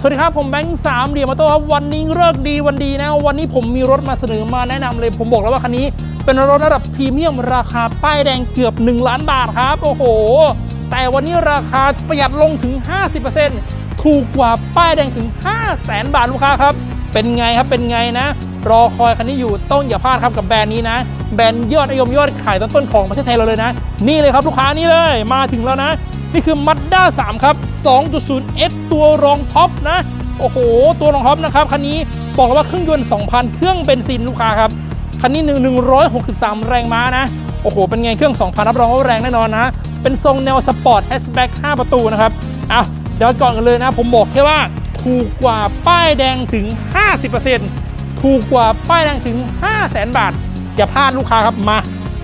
สวัสดีครับ ผมแบงค์สามเหลี่ยมมาโต้ครับ วันนี้เลิกดีวันดีนะ วันนี้ผมมีรถมาเสนอมาแนะนำเลย ผมบอกแล้วว่าคันนี้ เป็นรถระดับพรีเมียมราคาป้ายแดงเกือบ 1 ล้านบาทครับ โอ้โห แต่วันนี้ราคาประหยัดลงถึง 50%ถูกกว่าป้ายแดงถึง 5 0 0แสนบาทลูกค้าครับ เป็นไงครับเป็นไงนะ รอคอยคันนี้อยู่ต้องอย่าพลาดครับกับแบรนด์นี้นะ แบรนด์ยอดนิยมยอดขายต้นๆของประเทศไทยเราเลยนะ นี่เลยครับลูกค้านี่เลยมาถึงแล้วนะ นี่คือ Mazda 3 ครับ 2.0 S ตัวรองท็อปนะ โอ้โห ตัวรองท็อปนะครับ คันนี้บอกเลยว่าเครื่องยนต์ 2,000 เครื่องเบนซินลูกค้าครับ คันนี้1 163 แรงม้านะ โอ้โห เป็นไงเครื่อง 2,000 รับรองว่าแรงแน่นอนนะ เป็นทรงแนวสปอร์ตแฮชแบ็ก5ประตูนะครับอะเดี๋ยวก่อนกันเลยนะ ผมบอกแค่ว่าถูกกว่าป้ายแดงถึง 50%ถูกกว่าป้ายแดงถึง 5 0 0แสนบาท อย่าพลาดลูกค้าครับมา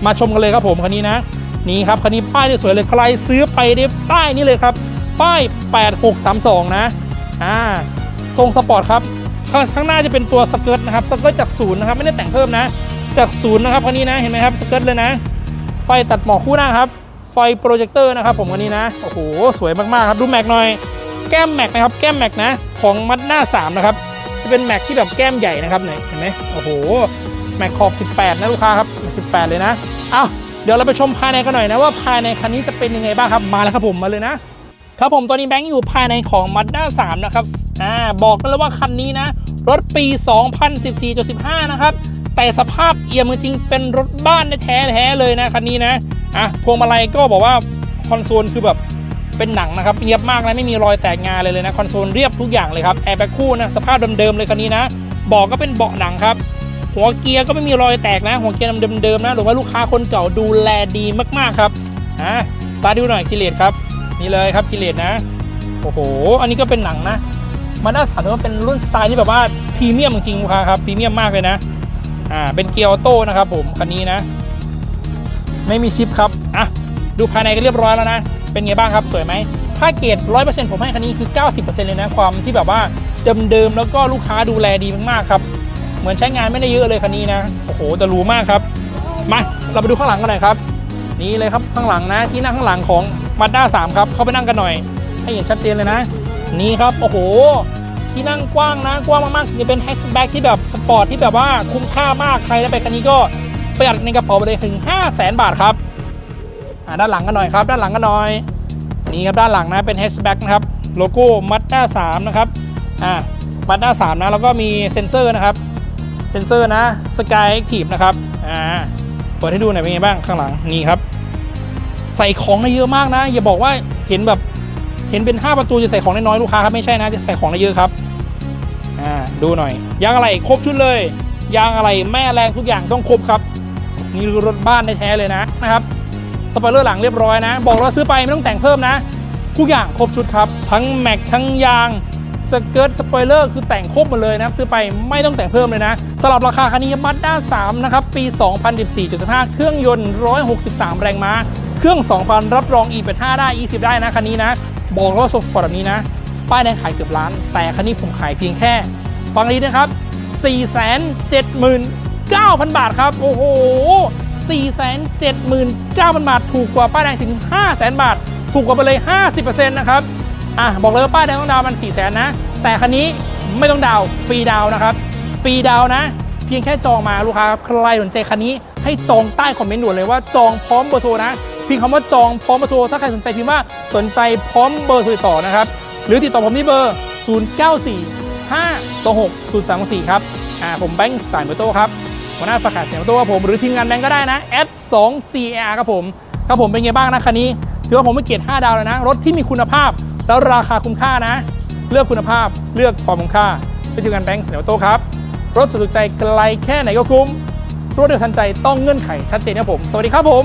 มาชมกันเลยครับผมคันนี้นะ นี่ครับคันนี้ป้ายที่สวยเลยใครซื้อไปได้ป้ายนี้เลยครับ ป้าย 8632 นะอ่าทรงสปอร์ตครับข้างข้างหน้าจะเป็นตัวสเกิร์ตนะครับสเกิร์ตจากศูนย์นะครับไม่ได้แต่งเพิ่มนะ จากศูนย์นะครับคันนี้นะเห็นไหมครับสเกิร์ตเลยนะ ไฟตัดหมอกคู่หน้าครับ ไฟโปรเจคเตอร์นะครับผมคันนี้นะโอ้โหสวยมากๆครับดูแม็กหน่อยแก้มแม็กนะครับแก้มแม็กนะของมัดหน้า 3 นะครับ จะเป็นแม็กที่แบบแก้มใหญ่นะครับเนี่ยเห็นไหมโอ้โหแม็กขอบ 18 นะลูกค้าครับ 18 เลยนะอ้าวเดี๋ยวเราไปชมภายในกันหน่อยนะว่าภายในคันนี้จะเป็นยังไงบ้างครับมาแล้วครับผมมาเลยนะ ครับผมตอนนี้แบงค์อยู่ภายในของ Mazda 3 นะครับ อ่า บอกกันเลยว่าคันนี้นะ รถปี 2014-15 นะครับ แต่สภาพเอี่ยมจริงเป็นรถบ้านแท้แท้ๆเลยนะคันนี้นะ อะ พวงมาลัยก็บอกว่าคอนโซลคือแบบเป็นหนังนะครับเรียบมากนะไม่มีรอยแตกงาเลยเลยนะคอนโซลเรียบทุกอย่างเลยครับแอร์แบ็คคู่นะสภาพเดิมๆเลยคันนี้นะเบอกก็เป็นเบาะหนังครับหัวเกียร์ก็ไม่มีรอยแตกนะ หัวเกียร์เดิมๆนะหรือว่าลูกค้าคนเก่าดูแลดีมากๆครับอะตาดูหน่อยคิเลตครับ นี่เลยครับคิเลตนะ โอ้โห อันนี้ก็เป็นหนังนะมาด้าสามถือว่าเป็นรุ่นสไตล์ที่แบบว่าพรีเมียมจริงๆลูกค้าครับพรีเมียมมากเลยนะอ่าเป็นเกียร์ออโต้นะครับผมคันนี้นะ ไม่มีชิปครับอะดูภายในก็เรียบร้อยแล้วนะ เป็นไงบ้างครับสวยไหมถ้าเกรด100%ผมให้คันนี้คือ90%เปอร์เซ็นต์เลยนะความที่แบบว่าเดิมๆแล้วก็ลูกค้าดูแลดีมากๆครับ เหมือนใช้งานไม่ได้เยอะเลยคันนี้นะโอ้โหแต่หรูมากครับมาเราไปดูข้างหลังกันหน่อยครับ นี่เลยครับข้างหลังนะที่นั่งข้างหลังของ Mazda 3ครับ เข้าไปนั่งกันหน่อย ให้เห็นชัดเจนเลยนะ นี่ครับ โอ้โห ที่นั่งกว้างนะ กว้างมากๆจะเป็นแฮชแบ็กที่แบบสปอร์ตที่แบบว่าคุ้มค่ามากใครได้ไปคันนี้ก็ประหยัดในกระเป๋าไปเลยถึง 5 0 0แสนบาทครับอ่าด้านหลังกันหน่อยครับ ด้านหลังกันหน่อย นี่ครับด้านหลังนะเป็นแฮชแบ็กนะครับโลโก้ Mazda 3นะครับอ่า Mazda 3นะแล้วก็มีเซ็นเซอร์นะครับเซ็นเซอร์นะ Sky Active นะครับอ่าเปิดให้ดูหน่อยเป็นไงบ้างข้างหลังนี่ครับ ใส่ของได้เยอะมากนะ อย่าบอกว่าเห็นแบบเห็นเป็น 5 ประตูจะใส่ของน้อยๆลูกค้าครับไม่ใช่นะจะใส่ของได้เยอะครับอ่าดูหน่อยยางอะไรครบชุดเลย ยางอะไรแม่แรงทุกอย่างต้องครบครับนี่คือรถบ้านแท้เลยนะนะครับสปอยเลอร์หลังเรียบร้อยนะ บอกเราซื้อไปไม่ต้องแต่งเพิ่มนะ ทุกอย่างครบชุดครับ ทั้งแม็กทั้งยางสเกิร์ตสปอยเลอร์คือแต่งครบหมดเลยนะครับซื้อไปไม่ต้องแต่งเพิ่มเลยนะสำหรับราคาคันนี้มัดด้า3นะครับปี 2014.5 เครื่องยนต์ 163 แรงม้า เครื่อง 2,000 รับรอง E85 ได้ E10 ได้นะคันนี้นะ บอกเลยว่าสปอร์ตแบบนี้นะ ป้ายแดงขายเกือบล้าน แต่คันนี้ผมขายเพียงแค่ ฟังดีนะครับ 479,000 บาทครับ โอ้โห 479,000 บาท ถูกกว่าป้ายแดงถึง 500,000 บาท ถูกกว่าไปเลย 50%นะครับ อะ บอกเลยว่าป้ายแดงต้องดาวมัน 400,000 นะ แต่คันนี้ไม่ต้องดาวฟรีดาวนะครับ ฟรีดาวน์นะเพียงแค่จองมาลูกค้าครับ ใครสนใจคันนี้ให้จองใต้คอมเมนต์ด่วนเลยว่าจองพร้อมเบอร์โทรนะ พิมพ์คำว่าจองพร้อมเบอร์โทรถ้าใครสนใจพิมพ์ว่าสนใจพร้อมเบอร์โทรติดต่อนะครับ หรือติดต่อผมที่เบอร์ 094 5 2 6 0 3 4ครับอ่าผมแบงค์สายเบอโต้ครับหัวหน้าประกาศเสียงเบอร์โต้ครับผมหรือทีมงานแบงค์ก็ได้นะ s 2 c r ครับผมครับผมเป็นไงบ้างนะคันนี้ถือว่าผมไม่เกียรติ5ดาวเลยนะ รถที่มีคุณภาพแล้วราคาคุ้มค่านะ เลือกคุณภาพเลือกความคุ้มค่าเป็นทีมงานแบงค์สายเบอโต้ครับ รถสุดใจไกลแค่ไหนก็คุ้มรวดเร็วทันใจต้องเงื่อนไขชัดเจนครับผม สวัสดีครับผม